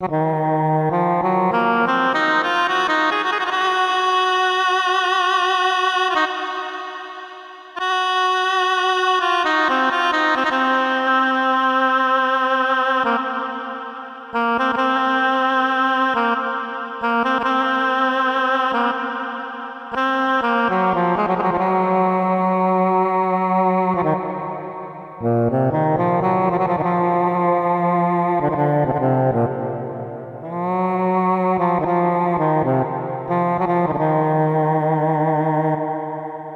Oh.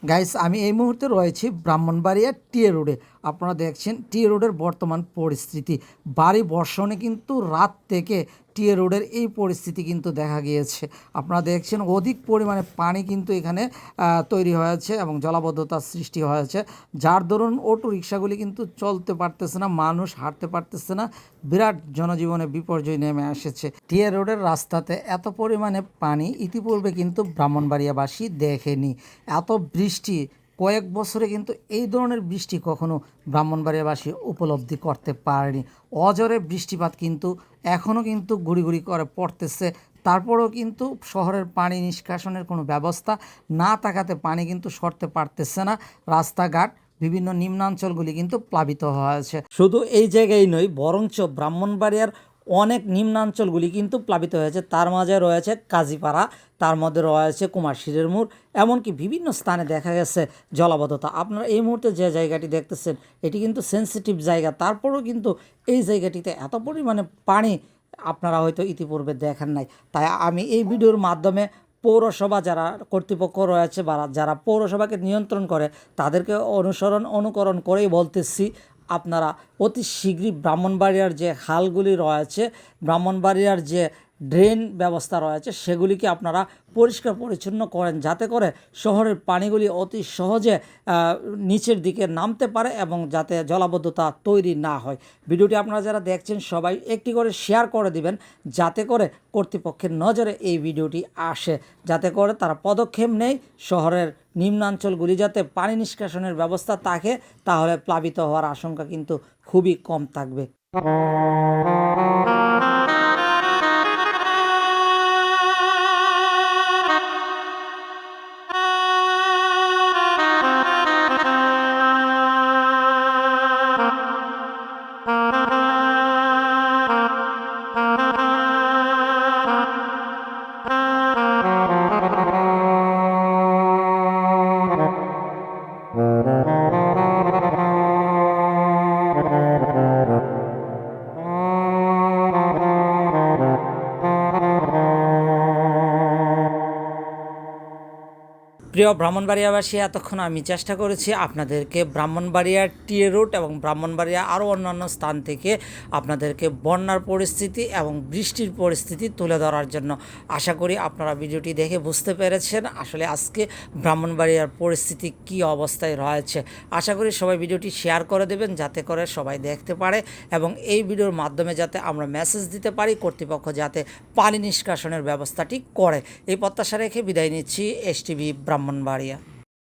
Guys আমি এই মুহূর্তে রয়েছি ব্রাহ্মণবাড়িয়া টিএ রোডে। আপনারা দেখছেন টিএ রোডের বর্তমান পরিস্থিতি। বাড়ি বর্ষণে কিন্তু রাত থেকে টিএ রোডের এই পরিস্থিতি কিন্তু দেখা গিয়েছে। আপনারা দেখছেন অধিক পরিমাণে পানি কিন্তু এখানে তৈরি হয়েছে এবং জলাবদ্ধতার সৃষ্টি হয়েছে। যার দরুন অটো রিক্সাগুলি কিন্তু চলতে পারতেছে না, মানুষ হাঁটতে পারতেছে না, বিরাট জনজীবনে বিপর্যয় নেমে এসেছে। টিএ রোডের রাস্তাতে এত পরিমাণে পানি ইতিপূর্বে কিন্তু ব্রাহ্মণবাড়িয়াবাসী দেখেনি। এত বৃষ্টি কয়েক বছরে কিন্তু এই ধরনের বৃষ্টি কখনো ব্রাহ্মণবাড়িয়াবাসী উপলব্ধি করতে পারেনি। অজরে বৃষ্টিপাত কিন্তু এখনও কিন্তু গুড়ি গুড়ি করে পড়তেছে। তারপরেও কিন্তু শহরের পানি নিষ্কাশনের কোনো ব্যবস্থা না থাকাতে পানি কিন্তু সরতে পারতেছে না। রাস্তাঘাট, বিভিন্ন নিম্নাঞ্চলগুলি কিন্তু প্লাবিত হয়েছে। শুধু এই জায়গায় নয়, বরঞ্চ ব্রাহ্মণবাড়িয়ার অনেক নিম্নাঞ্চলগুলি কিন্তু প্লাবিত হয়েছে। তার মাঝে রয়েছে কাজীপাড়া, তার মধ্যে রয়েছে কুমারশিরের মোড়, এমনকি বিভিন্ন স্থানে দেখা গেছে জলাবদ্ধতা। আপনারা এই মুহূর্তে যে জায়গাটি দেখতেছেন, এটি কিন্তু সেন্সিটিভ জায়গা। তারপরেও কিন্তু এই জায়গাটিতে এত পরিমাণে পানি আপনারা হয়তো ইতিপূর্বে দেখেন নাই। তাই আমি এই ভিডিওর মাধ্যমে পৌরসভা যারা কর্তৃপক্ষ রয়েছে বা যারা পৌরসভাকে নিয়ন্ত্রণ করে, তাদেরকে অনুসরণ, অনুকরণ করেই বলতেছি। আপনারা অতি শীঘ্রই ব্রাহ্মণবাড়িয়ার যে হালগুলি রয়েছে ব্রাহ্মণবাড়িয়ার যে ড্রেন ব্যবস্থা রয়েছে, সেগুলিকে আপনারা পরিষ্কার পরিচ্ছন্ন করেন যাতে করে শহরের পানিগুলি অতি সহজে নিচের দিকে নামতে পারে এবং যাতে জলাবদ্ধতা তৈরি না হয়। ভিডিওটি আপনারা যারা দেখছেন, সবাই একটি করে শেয়ার করে দিবেন যাতে করে কর্তৃপক্ষের নজরে এই ভিডিওটি আসে। যাতে করে তারা পদক্ষেপ নেয়, শহরের নিম্নাঞ্চলগুলি যাতে পানি নিষ্কাশনের ব্যবস্থা থাকে, তাহলে প্লাবিত হওয়ার আশঙ্কা কিন্তু খুবই কম থাকবে। প্রিয় ব্রাহ্মণবাড়িয়াবাসী, এতক্ষণ আমি চেষ্টা করেছি আপনাদেরকে ব্রাহ্মণবাড়িয়ার টিএ রুট এবং ব্রাহ্মণবাড়িয়া আরও অন্যান্য স্থান থেকে আপনাদেরকে বন্যার পরিস্থিতি এবং বৃষ্টির পরিস্থিতি তুলে ধরার জন্য। আশা করি আপনারা ভিডিওটি দেখে বুঝতে পেরেছেন আসলে আজকে ব্রাহ্মণবাড়িয়ার পরিস্থিতি কি অবস্থায় রয়েছে। আশা করি সবাই ভিডিওটি শেয়ার করে দেবেন, যাতে করে সবাই দেখতে পারে এবং এই ভিডিওর মাধ্যমে যাতে আমরা মেসেজ দিতে পারি, কর্তৃপক্ষ যাতে পানি নিষ্কাশনের ব্যবস্থাটি করে। এই প্রত্যাশা রেখে বিদায় নিচ্ছি, এস টিভি ব্রাহ্মণবাড়িয়া।